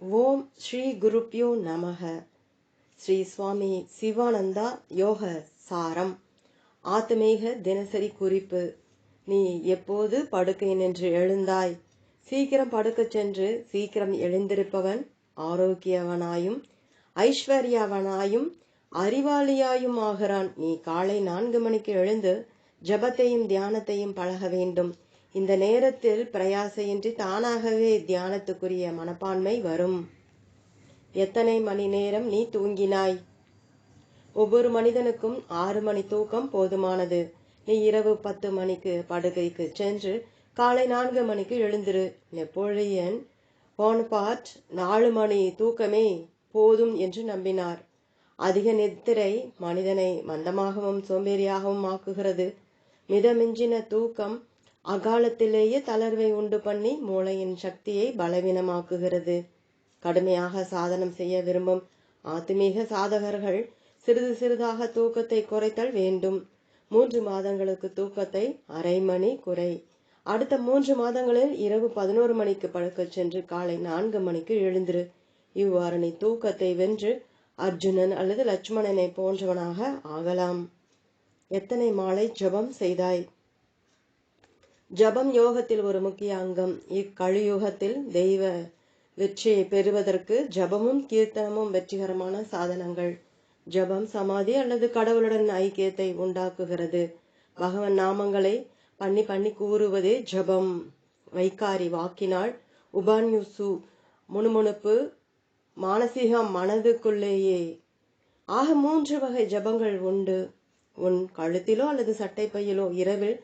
ஓம் ஸ்ரீ குருப்யோ நமக ஸ்ரீ சுவாமி சிவானந்தா யோக சாரம். ஆத்மீக தினசரி குறிப்பு. நீ எப்போது படுக்கை நின்று எழுந்தாய்? சீக்கிரம் படுக்கச் சென்று சீக்கிரம் எழுந்திருப்பவன் ஆரோக்கியவனாயும் ஐஸ்வர்யவனாயும் அறிவாளியாயும் ஆகிறான் நீ காலை நான்கு மணிக்கு எழுந்து ஜபத்தையும் தியானத்தையும் பழக வேண்டும். இந்த நேரத்தில் பிரயாசையின்றி தானாகவே தியானத்துக்குரிய மனப்பான்மை வரும். எத்தனை மணி நேரம் நீ தூங்கினாய்? ஒவ்வொரு மனிதனுக்கும் ஆறு மணி தூக்கம் போதுமானது. நீ இரவு பத்து மணிக்கு படுகைக்கு சென்று காலை நான்கு மணிக்கு எழுந்திரு. நெப்போலியன் போன்பார்ட் நாலு மணி தூக்கமே போதும் என்று நம்பினார். அதிக நித்திரை மனிதனை மந்தமாகவும் சோம்பேறியாகவும் ஆக்குகிறது. மிதமிஞ்சின தூக்கம் அகாலத்திலேயே தளர்வை உண்டு பண்ணி மூளையின் சக்தியை பலவீனமாக்குகிறது. கடுமையாக சாதனம் செய்ய விரும்பும் ஆத்மீக சாதகர்கள் சிறிது சிறிதாக தூக்கத்தை குறைத்தல் வேண்டும். மூன்று மாதங்களுக்கு தூக்கத்தை அரை மணி குறை. அடுத்த மூன்று மாதங்களில் இரவு பதினோரு மணிக்கு படுக்கச் சென்று காலை நான்கு மணிக்கு எழுந்திரு. இவ்வாறு நீ தூக்கத்தை வென்று அர்ஜுனன் அல்லது லட்சுமணனை போன்றவனாக ஆகலாம். எத்தனை மாலை ஜபம் செய்தாய்? ஜபம் யோகத்தில் ஒரு முக்கிய அங்கம். இக்கலியுகத்தில் தெய்வ வெற்றியை பெறுவதற்கு ஜபமும் கீர்த்தனமும் வெற்றிகரமான சாதனங்கள். ஜபம் சமாதி அல்லது கடவுளுடன் ஐக்கியத்தை உண்டாக்குகிறது. பகவன் நாமங்களை பண்ணி பண்ணி கூறுவதே ஜபம். வைக்காரி வாக்கினால் உபான்யுசு முணுமுணுப்பு மானசீகம் மனதுக்குள்ளேயே. ஆக மூன்று வகை ஜபங்கள் உண்டு. உன் கழுத்திலோ அல்லது சட்டை பையிலோ இரவில்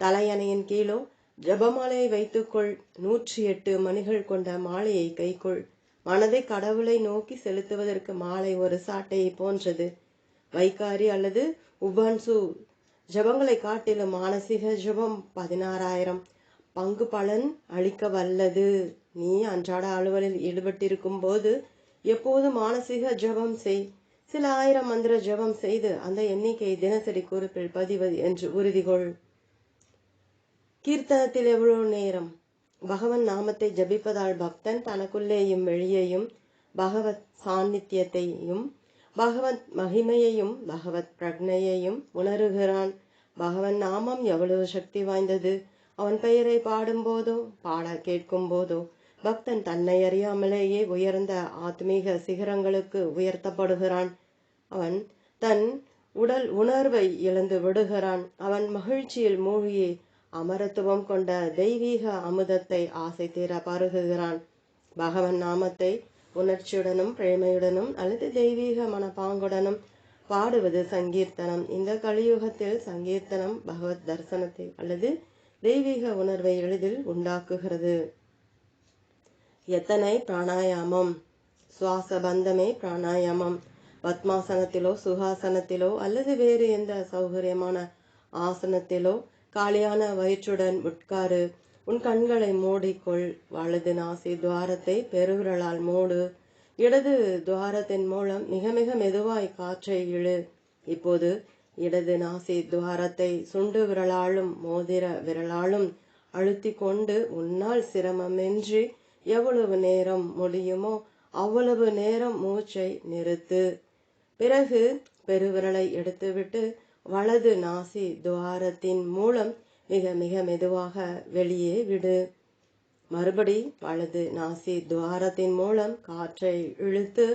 தலையணையின் கீழோ ஜபமாலையை வைத்துக்கொள். நூற்றி எட்டு மணிகள் கொண்ட மாலையை கைக்கொள். மனதை கடவுளை நோக்கி செலுத்துவதற்கு மாலை ஒரு சாட்டையை போன்றது. வைகாரி அல்லது உபான்சு. ஜபங்களை காட்டிலும் மானசீக ஜபம் பதினாறாயிரம். பங்கு பலன் அளிக்க வல்லது. நீ அன்றாட அலுவலில் ஈடுபட்டிருக்கும் போது எப்போது மானசீக ஜபம் செய். சில ஆயிரம் மந்திர ஜபம் செய்து அந்த எண்ணிக்கை தினசரி குறிப்பில் பதிவது என்று உறுதிகொள். கீர்த்தனத்தில் எவ்வளவு நேரம்? பகவன் நாமத்தை ஜபிப்பதால் பக்தன் தனக்குள்ளேயும் வெளியேயும் பகவத் சாநித்தியத்தையும் பகவத் மகிமையையும் பகவத் பிரக்னையையும் உணருகிறான். பகவன் நாமம் எவ்வளவு சக்தி வாய்ந்தது? அவன் பெயரை பாடும்போதோ பாட கேட்கும் போதோ பக்தன் தன்னை அறியாமலேயே உயர்ந்த ஆத்மீக சிகரங்களுக்கு உயர்த்தப்படுகிறான். அவன் தன் உடல் உணர்வை இழந்து விடுகிறான். அவன் மகிழ்ச்சியில் மூழ்கி அமரத்துவம் கொண்ட தெய்வீக அமுதத்தை ஆசை தீர பருகுகிறான் பகவன் நாமத்தை உணர்ச்சியுடனும் பிரேமையுடனும் அல்லது தெய்வீக மனப்பாங்குடனும் பாடுவது சங்கீர்த்தனம். இந்த கலியுகத்தில் சங்கீர்த்தனம் பகவத் தரிசனத்தை அல்லது தெய்வீக உணர்வை எளிதில் உண்டாக்குகிறது. எத்தனை பிராணாயாமம்? சுவாச பந்தமே பிராணாயாமம். பத்மாசனத்திலோ சுகாசனத்திலோ அல்லது வேறு எந்த சௌகரியமான ஆசனத்திலோ காலியான வயிற்றுடன் உட்காரு. உன் கண்களை மூடிக்கொள். வலது நாசி துவாரத்தை பெருவிரலால் மூடு. இடது துவாரத்தின் மூலம் மிக மிக மெதுவாய் காற்றை இழு. இப்போது இடது நாசி துவாரத்தை சுண்டு விரலாலும் மோதிர விரலாலும் அழுத்தி கொண்டு உன்னால் சிரமமின்றி எவ்வளவு நேரம் முடியுமோ அவ்வளவு நேரம் மூச்சை நிறுத்து. பிறகு பெருவிரலை எடுத்துவிட்டு வலது நாசி துவாரத்தின் மூலம் மிக மிக மெதுவாக வெளியே விடு. மறுபடி வலது நாசி துவாரத்தின் மூலம் காற்றை இழுத்து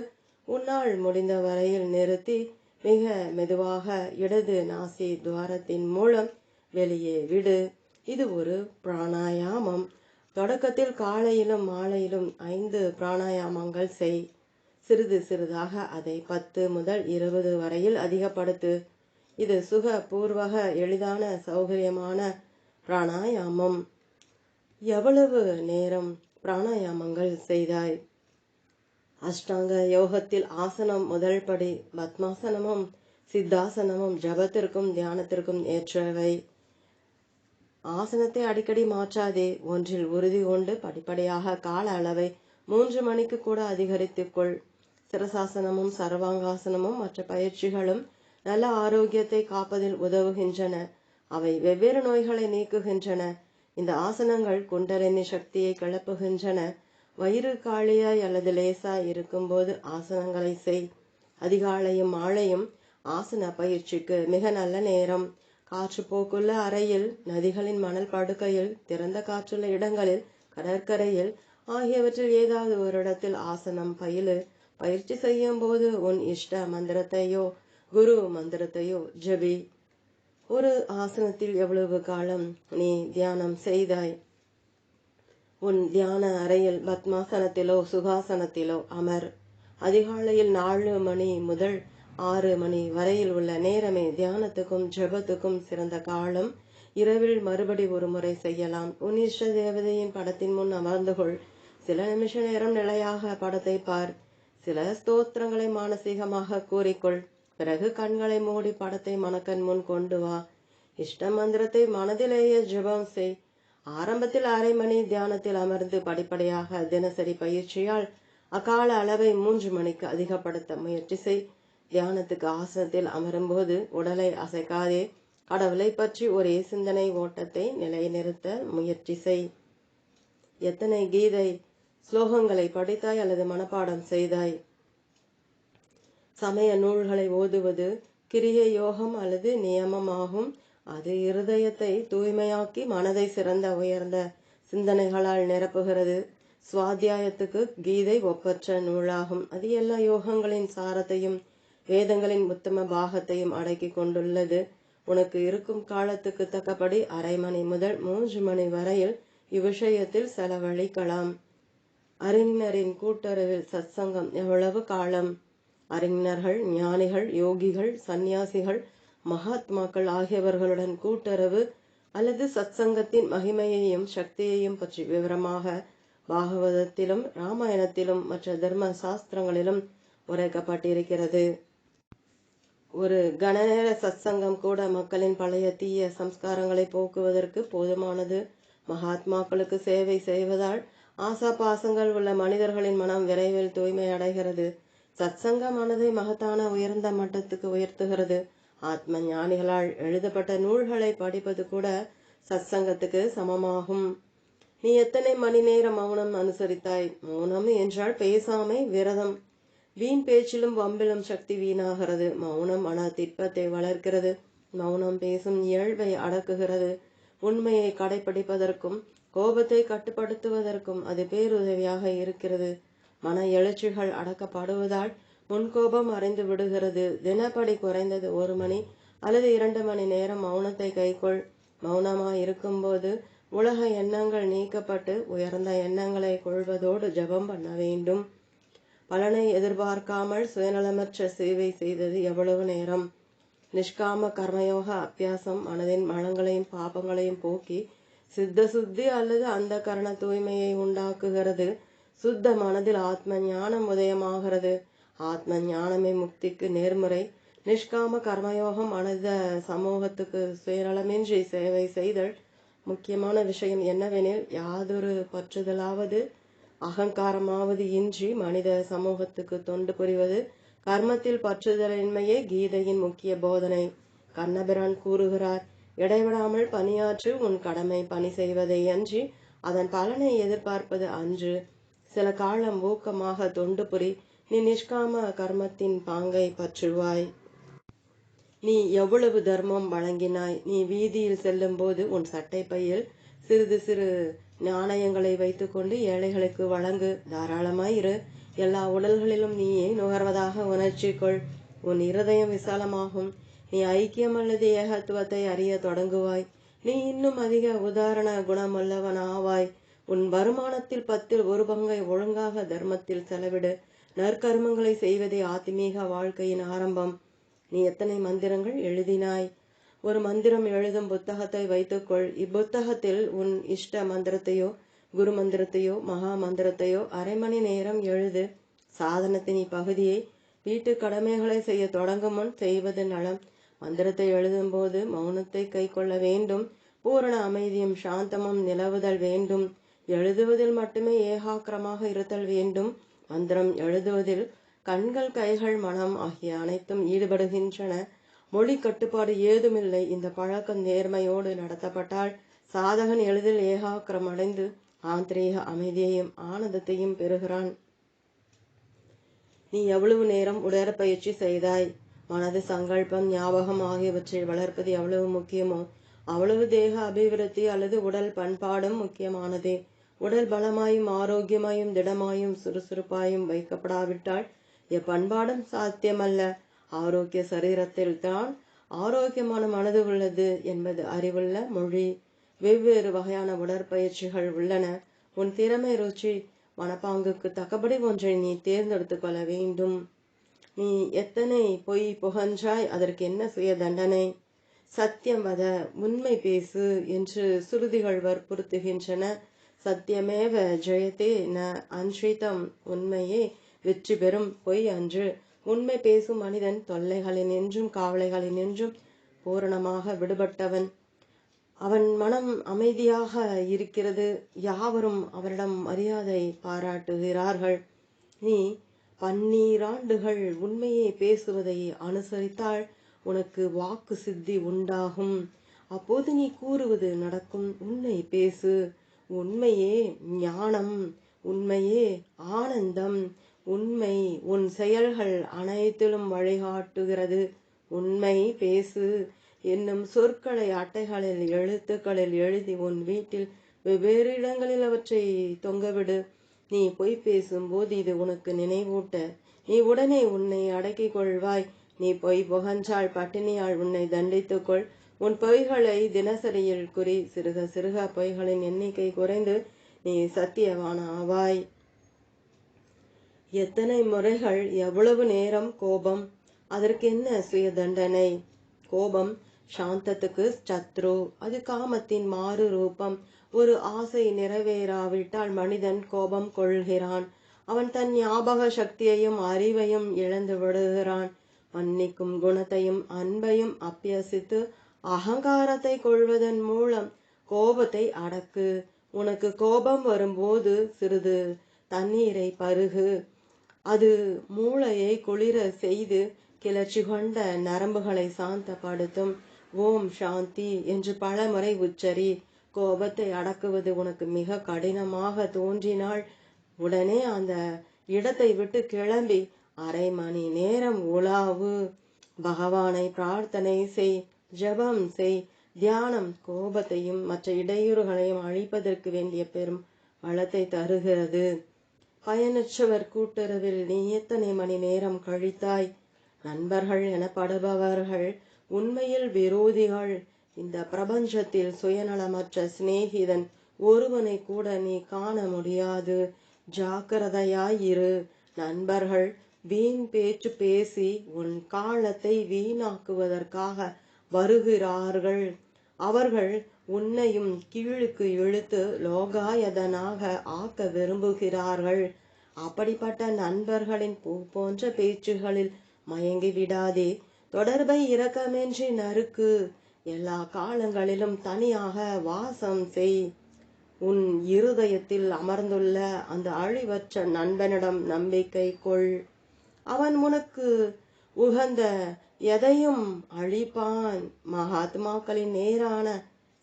உன்னால் முடிந்த வரையில் நிறுத்தி மிக மெதுவாக இடது நாசி துவாரத்தின் மூலம் வெளியே விடு. இது ஒரு பிராணாயாமம். தொடக்கத்தில் காலையிலும் மாலையிலும் ஐந்து பிராணாயாமங்கள் செய். சிறிது சிறிதாக அதை பத்து முதல் இருபது வரையில் அதிகப்படுத்து. இது சுக பூர்வக எளிதான சௌகரியமான பிராணாயாமம். எவ்வளவு நேரம் பிராணாயாமங்கள் செய்தாய்? அஷ்டாங்க யோகத்தில் ஆசனம் முதல் படி பத்மாசனமும் சித்தாசனமும் ஜபத்திற்கும் தியானத்திற்கும் ஏற்றவை. ஆசனத்தை அடிக்கடி மாற்றாதே ஒன்றில் உறுதி கொண்டு படிப்படியாக கால அளவை மூன்று மணிக்கு கூட அதிகரித்துக்கொள் சிரசாசனமும் சர்வாங்காசனமும் மற்ற பயிற்சிகளும் நல்ல ஆரோக்கியத்தை காப்பதில் உதவுகின்றன. அவை வெவ்வேறு நோய்களை நீக்குகின்றன. இந்த ஆசனங்கள் குண்டலினி சக்தியை கிளப்புகின்றன. வயிறு காலியாய் அல்லது லேசாய் இருக்கும்போது ஆசனங்களை செய். அதிகாலையும் மாலையும் ஆசன பயிற்சிக்கு மிக நல்ல நேரம். காற்று போக்குள்ள அறையில் நதிகளின் மணல் படுக்கையில் திறந்த காற்றுள்ள இடங்களில் கடற்கரையில் ஆகியவற்றில் ஏதாவது ஒரு இடத்தில் ஆசனம் பயிலு. பயிற்சி செய்யும் போது உன் இஷ்ட மந்திரத்தையோ குரு மந்திரத்தையோ ஜெபி. ஒரு ஆசனத்தில் எவ்வளவு காலம் நீ தியானம் செய்தாய்? உன் தியான அறையில் பத்மாசனத்திலோ சுகாசனத்திலோ அமர். அதிகாலையில் நாலு மணி முதல் ஆறு மணி வரையில் உள்ள நேரமே தியானத்துக்கும் ஜெபத்துக்கும் சிறந்த காலம். இரவில் மறுபடி ஒரு முறை செய்யலாம். உன் இஷ்ட தேவதையின் படத்தின் முன் அமர்ந்து கொள். சில நிமிஷ நேரம் நிலையாக படத்தை பார். சில ஸ்தோத்திரங்களை மானசீகமாக கூறிக்கொள். பிறகு கண்களை மூடி படத்தை மனக்கண் முன் கொண்டு வா. இஷ்ட மந்திரத்தை மனதிலேயே ஜெபம் செய். ஆரம்பத்தில் அரை மணி தியானத்தில் அமர்ந்து படிப்படியாக தினசரி பயிற்சியால் அக்கால அளவை மூன்று மணிக்கு அதிகப்படுத்த முயற்சி செய். தியானத்துக்கு ஆசனத்தில் அமரும்போது உடலை அசைக்காதே. கடவுளை பற்றி ஒரே சிந்தனை ஓட்டத்தை நிலைநிறுத்த முயற்சி செய். எத்தனை கீதை ஸ்லோகங்களை படித்தாய் அல்லது மனப்பாடம் செய்தாய்? சமய நூல்களை ஓதுவது கிரிய யோகம் அல்லது நியமமாகும். அது இருதயத்தை தூய்மையாக்கி மனதை சிறந்த உயர்ந்த சிந்தனைகளால் நிரப்புகிறது. சுவாத்தியாயத்துக்கு கீதை ஒப்பற்ற நூலாகும். அது எல்லா யோகங்களின் சாரத்தையும் வேதங்களின் உத்தம பாகத்தையும் அடக்கி கொண்டுள்ளது. உனக்கு இருக்கும் காலத்துக்கு தக்கபடி அரை மணி முதல் மூன்று மணி வரையில் இவ்விஷயத்தில் செலவழிக்கலாம். அறிஞரின் கூட்டுறவில் சத்சங்கம் எவ்வளவு காலம்? அறிஞர்கள் ஞானிகள் யோகிகள் சந்நியாசிகள் மகாத்மாக்கள் ஆகியவர்களுடன் கூட்டுறவு அல்லது சத்சங்கத்தின் மகிமையையும் சக்தியையும் பற்றி விவரமாக பாகவதத்திலும் ராமாயணத்திலும் மற்ற தர்ம சாஸ்திரங்களிலும் உரைக்கப்பட்டிருக்கிறது. ஒரு கனநேர சத்சங்கம் கூட மக்களின் பழைய தீய சம்ஸ்காரங்களை போக்குவதற்கு போதுமானது. மகாத்மாக்களுக்கு சேவை செய்வதால் ஆசா பாசங்கள் உள்ள மனிதர்களின் மனம் விரைவில் தூய்மை அடைகிறது சத்சங்க மனதை மகத்தான உயர்ந்த மட்டத்துக்கு உயர்த்துகிறது. ஆத்ம ஞானிகளால் எழுதப்பட்ட நூல்களை படிப்பது கூட சத்சங்கத்துக்கு சமமாகும். நீ எத்தனை மணி நேரம் மௌனம் அனுசரித்தாய்? மௌனம் என்றால் பேசாமை விரதம். வீண் பேச்சிலும் வம்பிலும் சக்தி வீணாகிறது. மௌனம் மன திட்பத்தை வளர்க்கிறது. மௌனம் பேசும் இயல்பை அடக்குகிறது. உண்மையை கடைபிடிப்பதற்கும் கோபத்தை கட்டுப்படுத்துவதற்கும் அது பேருதவியாக இருக்கிறது. மன எழுச்சிகள் அடக்கப்படுவதால் முன்கோபம் அறிந்து விடுகிறது. தினப்படி குறைந்தது ஒரு மணி அல்லது இரண்டு மணி நேரம் மௌனத்தை கைக்கொள். மௌனமாய் இருக்கும்போது உலக எண்ணங்கள் நீக்கப்பட்டு உயர்ந்த எண்ணங்களை கொள்வதோடு ஜபம் பண்ண வேண்டும். பலனை எதிர்பார்க்காமல் சுயநலமற்ற சேவை செய்தது எவ்வளவு நேரம்? நிஷ்காம கர்மயோக அத்தியாசம் மனதின் மனங்களையும் பாபங்களையும் போக்கி சித்த சுத்தி அல்லது அந்த கரண தூய்மையை உண்டாக்குகிறது. சுத்த மனதில் ஆத்ம ஞானம் உதயமாகிறது. ஆத்ம ஞானமே முக்திக்கு நேர்முறை. நிஷ்காம கர்மயோகம் மனித சமூகத்துக்கு சுயநலமின்றி சேவை செய்தல் முக்கியமான விஷயம் என்னவெனில் யாதொரு பற்றுதலாவது அகங்காரமாவது இன்றி மனித சமூகத்துக்கு தொண்டு புரிவது கர்மத்தில் பற்றுதலின்மையே கீதையின் முக்கிய போதனை. கண்ணபிரான் கூறுகிறார் இடைவிடாமல் பணியாற்று உன் கடமை பணி செய்வதை அன்றி அதன் பலனை எதிர்பார்ப்பது அன்று. சில காலம் ஊக்கமாக தொண்டு புரி நீ நிஷ்காம கர்மத்தின் பாங்கை பற்றுவாய். நீ எவ்வளவு தர்மம் வழங்கினாய்? நீ வீதியில் செல்லும் போது உன் சட்டை பையில் சிறிது சிறு நாணயங்களை வைத்துக்கொண்டு ஏழைகளுக்கு வழங்கு. தாராளமாயிரு எல்லா உடல்களிலும் நீயே நுகர்வதாக உணர்ச்சிக்கொள் உன் இருதயம் விசாலமாகும். நீ ஐக்கியம் அல்லது ஏகத்துவத்தை அறிய தொடங்குவாய். நீ இன்னும் அதிக உதாரண குணமுள்ளவன் ஆவாய் உன் வருமானத்தில் பத்தில் ஒரு பங்கை ஒழுங்காக தர்மத்தில் செலவிடு. நற்கர்மங்களை செய்வதே ஆத்மீக வாழ்க்கையின் ஆரம்பம். நீ எத்தனை மந்திரங்கள் எழுதினாய்? ஒரு மந்திரம் எழுதும் புத்தகத்தை வைத்துக்கொள். இப்புத்தகத்தில் உன் இஷ்ட மந்திரத்தையோ குரு மந்திரத்தையோ மகா மந்திரத்தையோ அரை மணி நேரம் எழுது. சாதனத்தின் இப்பகுதியை வீட்டு கடமைகளை செய்ய தொடங்கும் முன் செய்வது நலம். மந்திரத்தை எழுதும்போது மௌனத்தை கை கொள்ள வேண்டும். பூரண அமைதியும் சாந்தமும் நிலவுதல் வேண்டும். எழுதுவதில் மட்டுமே ஏகாக்கிரமாக இருத்தல் வேண்டும். மந்திரம் எழுதுவதில் கண்கள் கைகள் மனம் ஆகிய அனைத்தும் ஈடுபடுகின்றன. மொழி கட்டுப்பாடு ஏதுமில்லை. இந்த பழக்கம் நேர்மையோடு நடத்தப்பட்டால் சாதகன் எளிதில் ஏகாக்கிரம் அடைந்து ஆந்திரேக அமைதியையும் ஆனந்தத்தையும் பெறுகிறான். நீ எவ்வளவு நேரம் உடற்பயிற்சி செய்தாய்? மனது சங்கல்பம் ஞாபகம் ஆகியவற்றை வளர்ப்பது எவ்வளவு முக்கியமோ அவ்வளவு தேக அபிவிருத்தி அல்லது உடல் பண்பாடும் முக்கியமானதே. உடல் பலமாயும் ஆரோக்கியமாயும் திடமாயும் சுறுசுறுப்பாயும் வைக்கப்படாவிட்டால் எப்பண்பாடும் சாத்தியமல்ல. ஆரோக்கிய சரீரத்தில் தான் ஆரோக்கியமான மனது உள்ளது என்பது அறிவுள்ள மொழி. வெவ்வேறு வகையான உடற்பயிற்சிகள் உள்ளன. உன் திறமை ருச்சி மனப்பாங்குக்கு தக்கபடி ஒன்றை நீ தேர்ந்தெடுத்து கொள்ள வேண்டும். நீ எத்தனை பொய் புகன்றாய் அதற்கு என்ன சுய தண்டனை? சத்தியம் வத உண்மை பேசு என்று சுருதிகள் வற்புறுத்துகின்றன சத்தியமேவ ஜெயத்தே ந அன்றிதம் உண்மையே வெற்றி பெறும் பொய் அன்று. உண்மை பேசும் மனிதன் தொல்லைகளின் என்றும் காவலைகளின் என்றும் பூரணமாக விடுபட்டவன். அவன் மனம் அமைதியாக இருக்கிறது. யாவரும் அவரிடம் மரியாதை பாராட்டுகிறார்கள். நீ பன்னீராண்டுகள் உண்மையை பேசுவதை அனுசரித்தால் உனக்கு வாக்கு சித்தி உண்டாகும். அப்போது நீ கூறுவது நடக்கும். உண்மை பேசு. உண்மையே ஞானம் உண்மையே ஆனந்தம் உண்மை உன் செயல்கள் அனைத்திலும் வழிகாட்டுகிறது. உண்மை பேசு என்னும் சொற்களை அட்டைகளில் எழுத்துக்களில் எழுதி உன் வீட்டில் வெவ்வேறு இடங்களில் அவற்றை தொங்கவிடு. நீ பொய் பேசும்போது இது உனக்கு நினைவூட்ட. நீ உடனே உன்னை அடக்கிக் கொள்வாய். நீ பொய் புகஞ்சால் பட்டினியால் உன்னை தண்டித்துக்கொள் உன் பொய்களை தினசரியில் குறி சிறுக சிறுக பொய்களின் எண்ணிக்கை குறைந்து நீ சத்தியவான ஆவாய். எத்தனை முறைகள் எவ்வளவு நேரம் கோபம்? அதற்கு என்ன சுய தண்டனை கோபம் சாந்தத்துக்கு சத்ரு அது காமத்தின் மாறு ரூபம். ஒரு ஆசை நிறைவேறாவிட்டால் மனிதன் கோபம் கொள்கிறான். அவன் தன் ஞாபக சக்தியையும் அறிவையும் இழந்து விடுகிறான். மன்னிக்கும் குணத்தையும் அன்பையும் அபியசித்து அகங்காரத்தை கொள்வதன் மூலம் கோபத்தை அடக்கு. உனக்கு கோபம் வரும்போது சிறிது தண்ணீரை பருகு. அது மூளையை குளிர செய்து கிளர்ச்சி கொண்ட நரம்புகளை சாந்தப்படுத்தும். ஓம் சாந்தி என்று பலமுறை உச்சரி. கோபத்தை அடக்குவது உனக்கு மிக கடினமாக தோன்றினால் உடனே அந்த இடத்தை விட்டு கிளம்பி அரை மணி நேரம் உலாவு. பகவானை பிரார்த்தனை செய். ஜபம் செய். தியானம் கோபத்தையும் மற்ற இடையூறுகளையும் அழிப்பதற்கு வேண்டிய பெரும் வளத்தை தருகிறது. பயனற்றவர் கூட்டுறவில் நீ எத்தனை மணி நேரம் கழித்தாய்? நண்பர்கள் எனப்படுபவர்கள் உண்மையில் விரோதிகள். இந்த பிரபஞ்சத்தில் சுயநலமற்ற சிநேகிதன் ஒருவனை கூட நீ காண முடியாது. ஜாக்கிரதையாயிரு நண்பர்கள் வீண் பேச்சு பேசி உன் காலத்தை வீணாக்குவதற்காக வருகிறார்கள். அவர்கள் உன்னையும் கீழுக்கு இழுத்து லோகாயதனாக ஆக்க விரும்புகிறார்கள். அப்படிப்பட்ட நண்பர்களின் பூ போன்ற பேச்சுகளில் மயங்கி விடாதே. தொடர்பை இரக்கமின்றி நறுக்கு. எல்லா காலங்களிலும் தனியாக வாசம் செய். உன் இருதயத்தில் அமர்ந்துள்ள அந்த அழிவற்ற நண்பனிடம் நம்பிக்கை கொள். அவன் உனக்கு உகந்த எதையும் அழிப்பான் மகாத்மாக்களின் நேரான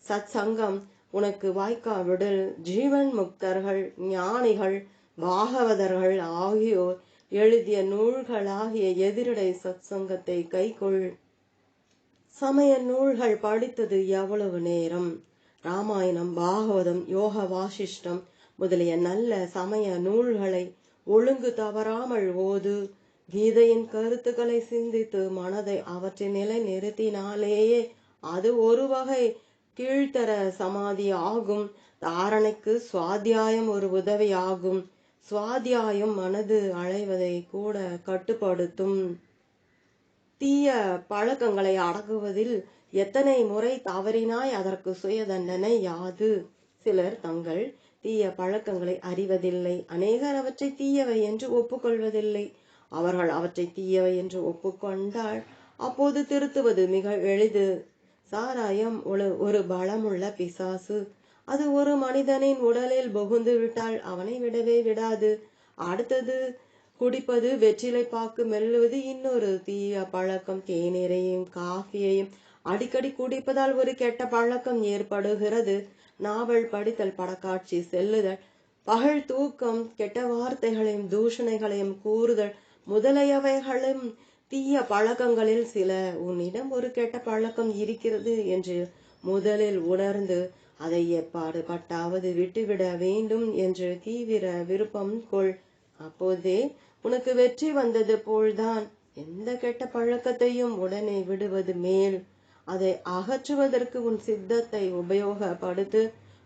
சத் சங்கம் உனக்கு வாய்க்காவிடில் ஜீவன் முக்தர்கள் ஞானிகள் பாகவதர்கள் ஆகியோர் எழுதிய நூல்களாகிய எதிரடை சத் சங்கத்தை சமய நூல்கள் படித்தது எவ்வளவு நேரம்? ராமாயணம் பாகவதம் யோக வாசிஷ்டம் முதலிய நல்ல சமய நூல்களை ஒழுங்கு தவறாமல் ஓது. கீதையின் கருத்துக்களை சிந்தித்து மனதை அவற்றின் நிலை நிறுத்தினாலேயே அது ஒரு வகை கீழ்த்தர சமாதி ஆகும். தாரணைக்கு சுவாத்தியாயம் ஒரு உதவி ஆகும் சுவாத்தியாயம் மனது அலைவதை கூட கட்டுப்படுத்தும். தீய பழக்கங்களை அடக்குவதில் எத்தனை முறை தவறினாய் அதற்கு சுய தண்டனை யாது? சிலர் தங்கள் தீய பழக்கங்களை அறிவதில்லை. அநேகர் அவற்றை தீயவை என்று ஒப்புக்கொள்வதில்லை. அவர்கள் அவற்றை தீயவை என்று ஒப்புக்கொண்டால் அப்போது திருத்துவது மிக எளிது. சாராயம் ஒரு ஒரு பலமுள்ள பிசாசு. அது ஒரு மனிதனின் உடலில் புகுந்து விட்டால் அவனை விடவே விடாது. அடுத்தது குடிப்பது வெற்றிலை பாக்கு மெல்லுவது இன்னொரு தீய பழக்கம் தேநீரையும் காஃபியையும். அடிக்கடி குடிப்பதால் ஒரு கெட்ட பழக்கம் ஏற்படுகிறது. நாவல் படித்தல் படக்காட்சி செல்லுதல் பகல் தூக்கம் கெட்ட வார்த்தைகளையும் தூஷணைகளையும் கூறுதல் முதலியவைகளும் தீய பழக்கங்களில் சில உன்னிடம் ஒரு கெட்ட பழக்கம் இருக்கிறது என்று முதலில் உணர்ந்து அதை எப்பாடு பட்டாவது விட்டுவிட வேண்டும் என்று தீவிர விருப்பம் கொள். அப்போதே உனக்கு வெற்றி வந்தது போல்தான். எந்த கெட்ட பழக்கத்தையும் உடனே விடுவது மேல். அதை அகற்றுவதற்கு உன் சித்தத்தை உபயோகப்படுத்து.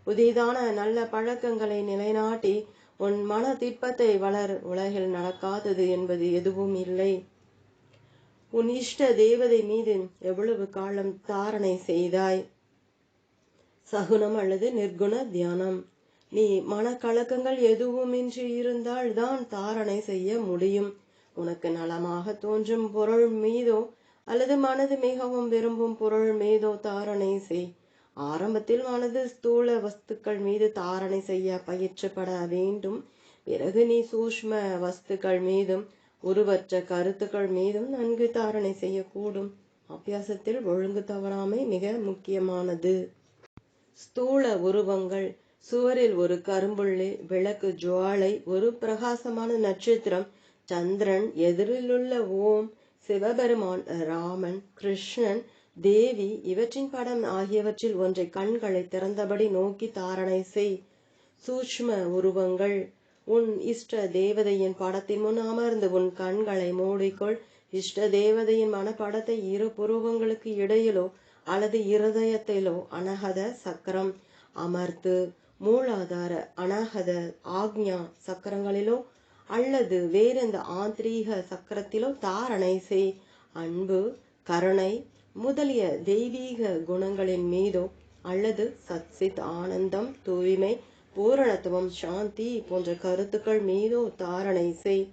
புதிதான நல்ல பழக்கங்களை நிலைநாட்டி உன் மன திட்பத்தை வளர் உலகில் நடக்காதது என்பது எதுவும் இல்லை. உன் இஷ்ட தேவதை மீது எவ்வளவு காலம் தாரணை செய்தாய்? சகுனம் அல்லது நிர்குண தியானம்? நீ மனக்கலக்கங்கள் எதுவுமின்றி இருந்தால் தான் தாரணை செய்ய முடியும். உனக்கு நலமாக தோன்றும் பொருள் மீதோ அல்லது மனது மிகவும் விரும்பும் பொருள் மீதோ தாரணை செய். ஆரம்பத்தில் மனது ஸ்தூல வஸ்துக்கள் மீது தாரணை செய்ய பயிற்சிப்பட வேண்டும். பிறகு நீ சூஷ்ம வஸ்துக்கள் மீதும் உருவற்ற கருத்துக்கள் மீதும் நன்கு தாரணை செய்யக்கூடும். அபியாசத்தில் ஒழுங்கு தவறாமை மிக முக்கியமானது. ஸ்தூல உருவங்கள் சுவரில் ஒரு கரும்புள்ளி விளக்கு ஜுவாலை ஒரு பிரகாசமான நட்சத்திரம் சந்திரன் எதிரிலுள்ள ஓம் சிவபெருமான் ராமன் கிருஷ்ணன் தேவி இவற்றின் படம் ஆகியவற்றில் ஒன்றை கண்களை திறந்தபடி நோக்கி தாரணை செய். சூஷ்ம உருவங்கள். உன் இஷ்ட தேவதையின் படத்தின் முன் அமர்ந்து உன் கண்களை மூடிக்கொள். இஷ்ட தேவதையின் மனப்படத்தை இரு புருவங்களுக்கு இடையிலோ அல்லது இருதயத்திலோ அனகத சக்கரம் அமர்த்து மூலாதார அனகத ஆக்ஞா சக்கரங்களிலோ அல்லது வேறெந்த ஆந்திரீக சக்கரத்திலோ தாரணை செய். அன்பு கருணை முதலிய தெய்வீக குணங்களின் மீதோ அல்லது சத்சித் ஆனந்தம் தூய்மை பூரணத்துவம் சாந்தி போன்ற கருத்துக்கள் மீதோ தாரணை செய்.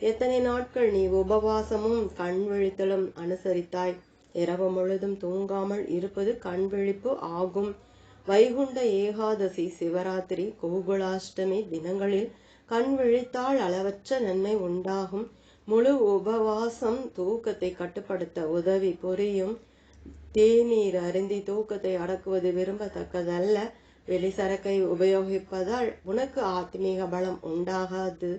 எத்தனை நாட்கள் நீ உபவாசமும் கண் விழித்தலும் அனுசரித்தாய்? இரவு முழுதும் தூங்காமல் இருப்பது கண் விழிப்பு ஆகும். வைகுண்ட ஏகாதசி சிவராத்திரி கோகுலாஷ்டமி தினங்களில் கண் விழித்தால் அளவற்ற நன்மை உண்டாகும். முழு உபவாசம் தூக்கத்தை கட்டுப்படுத்த உதவி புரியும். தேநீர் அருந்தி தூக்கத்தை அடக்குவது விரும்பத்தக்கதல்ல. வெளிசரக்கை உபயோகிப்பதால் உனக்கு ஆத்மீக பலம் உண்டாகாது.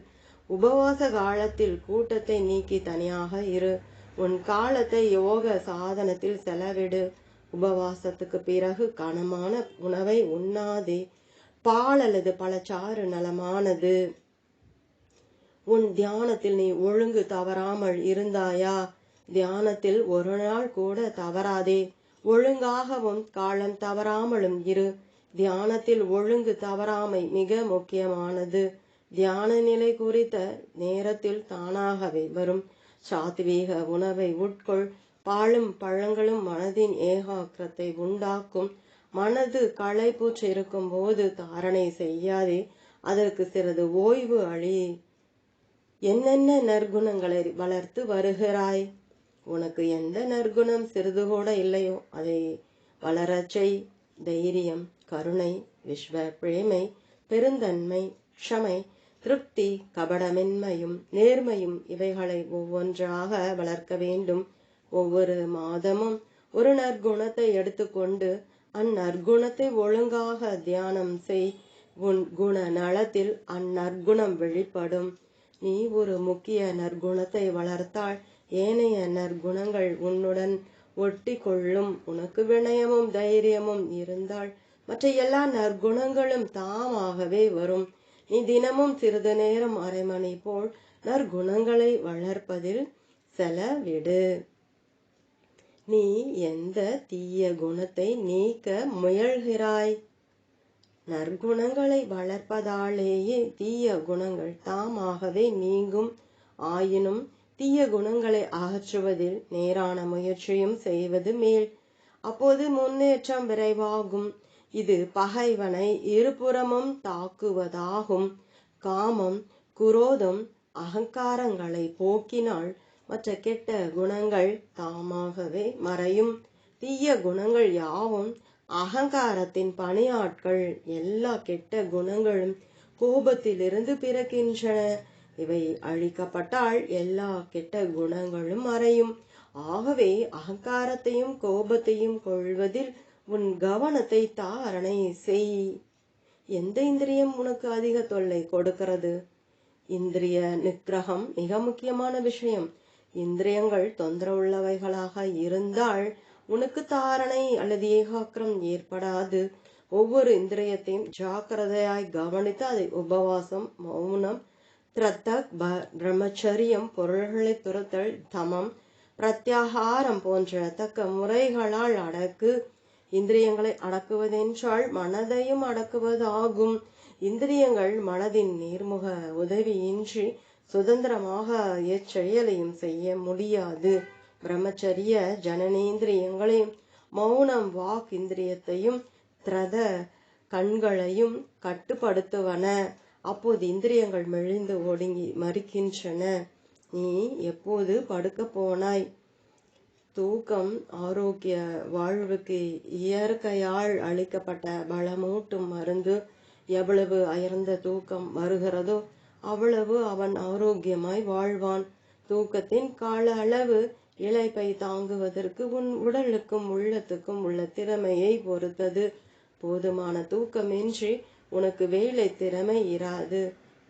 உபவாச காலத்தில் கூட்டத்தை நீக்கி தனியாக இரு. உன் காலத்தை யோக சாதனத்தில் செலவிடு. உபவாசத்துக்கு பிறகு கனமான உணவை உண்ணாதே. பால் அல்லது பழச்சாறு நலமானது. உன் தியானத்தில் நீ ஒழுங்கு தவறாமல் இருந்தாயா? தியானத்தில் ஒரு நாள் கூட தவறாதே. ஒழுங்காகவும் காலம் தவறாமலும் இரு. தியானத்தில் ஒழுங்கு தவறாமை மிக முக்கியமானது. தியான நிலை குறித்த நேரத்தில் தானாகவே வரும். சாத்வீக உணவை உட்கொள். பாலும் பழங்களும் மனதின் ஏகாக்கிரத்தை உண்டாக்கும். மனது களைப்புற்று இருக்கும் போது தாரணை செய்யாதே. அதற்கு சிறிது ஓய்வு அளி என்னென்ன நற்குணங்களை வளர்த்து வருகிறாய்? உனக்கு எந்த நற்குணம் சிறிது கூட இல்லையோ அதை வளரச்சை தைரியம் கருணை விஸ்வ பிரேமை பெருந்தன்மை க்ஷமை திருப்தி கபடமின்மையும் நேர்மையும் இவைகளை ஒவ்வொன்றாக வளர்க்க வேண்டும். ஒவ்வொரு மாதமும் ஒரு நற்குணத்தை எடுத்துக்கொண்டு அந்நற்குணத்தை ஒழுங்காக தியானம் செய். உன் குண நலத்தில் அந்நற்குணம் வெளிப்படும். நீ ஒரு முக்கிய நற்குணத்தை வளர்த்தால் ஏனைய நற்குணங்கள் உன்னுடன் ஒட்டி கொள்ளும் உனக்கு வினயமும் தைரியமும் இருந்தால் மற்ற எல்லா நற்குணங்களும் தாமாகவே வரும். நீ தினமும் சிறிது நேரம் அரை மணி போல் நற்குணங்களை வளர்ப்பதில் செலவிடு. நீ எந்த தீய குணத்தை நீக்க முயல்கிறாய்? நற்குணங்களை வளர்ப்பதாலேயே தீய குணங்கள் தாமாகவே நீங்கும். ஆயினும் தீய குணங்களை அகற்றுவதில் நேரான முயற்சியும் செய்வது மேல். அப்போது முன்னேற்றம் விரைவாகும். இது பகைவனை இருபுறமும் தாக்குவதாகும். காமம் குரோதம் அகங்காரங்களை போக்கினால் மற்ற கெட்ட குணங்கள் தாமாகவே மறையும். தீய குணங்கள் யாவும் அகங்காரத்தின் பணியாட்கள் எல்லா கெட்ட குணங்களும் கோபத்திலிருந்து பிறக்கின்றன. இவை அழிக்கப்பட்டால் எல்லா கெட்ட குணங்களும் மறையும். ஆகவே அகங்காரத்தையும் கோபத்தையும் கொள்வதில் உன் கவனத்தை தாரணை செய். எந்த இந்திரியம் உனக்கு அதிக தொல்லை கொடுக்கிறது? இந்திரிய நிக்கிரகம் மிக முக்கியமான விஷயம். இந்திரியங்கள் தொந்தரவுள்ளவைகளாக இருந்தால் உனக்கு தாரணை அல்லது ஏகாக்கிரம் ஏற்படாது. ஒவ்வொரு இந்திரியத்தையும் ஜாக்கிரதையாய் கவனித்து அதை உபவாசம் மௌனம் திரத்தக் பிரம்மச்சரியம் பொருள்களை துரத்தல் தமம் பிரத்யாகாரம் போன்ற தக்க முறைகளால் அடக்கு. இந்திரியங்களை அடக்குவதென்றால் மனதையும் அடக்குவதாகும். இந்திரியங்கள் மனதின் நேர்முக உதவியின்றி சுதந்திரமாக எச்செயலையும் செய்ய முடியாது. பிரம்மச்சரிய ஜனனேந்திரியங்களையும் மௌனம் வாக் இந்திரியத்தையும் திரத கண்களையும் கட்டுப்படுத்துவன. அப்போது இந்திரியங்கள் மெழிந்து ஒடுங்கி மறிக்கின்றன. நீ எப்போது படுக்க போனாய்? தூக்கம் ஆரோக்கிய வாழ்வுக்கு இயற்கையால் அளிக்கப்பட்ட பலமூட்டும் மருந்து எவ்வளவு அயர்ந்த தூக்கம் வருகிறதோ அவ்வளவு அவன் ஆரோக்கியமாய் வாழ்வான். தூக்கத்தின் கால அளவு இழைப்பை தாங்குவதற்கு உன் உடலுக்கும் உள்ளத்துக்கும் உள்ள திறமையை பொறுத்தது. போதுமான தூக்கமின்றி உனக்கு வேலை திறமை இராது.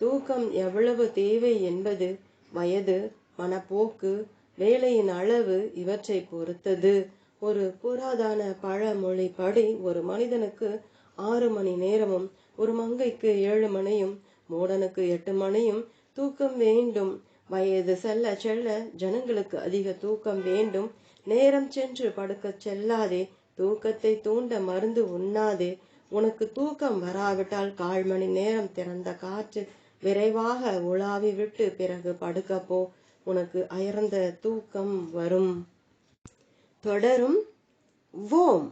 தூக்கம் எவ்வளவு தேவை என்பது வயது மனப்போக்கு வேலையின் அளவு இவற்றை பொறுத்தது. ஒரு புராதான பழமொழிப்படி ஒரு மனிதனுக்கு ஆறு மணி நேரமும் ஒரு மங்கைக்கு ஏழு மணியும் மூடனுக்கு எட்டு மணியும் தூக்கம் வேண்டும். வயது செல்ல செல்ல ஜனங்களுக்கு அதிக தூக்கம் வேண்டும். நேரம் சென்று படுக்க செல்லாதே. தூக்கத்தை தூண்ட மருந்து உண்ணாதே. உனக்கு தூக்கம் வராவிட்டால் கால் மணி நேரம் திறந்த காற்று விரைவாக உலாவி விட்டு பிறகு படுக்கப்போ உனக்கு அயர்ந்த தூக்கம் வரும். தொடரும். ஓம்.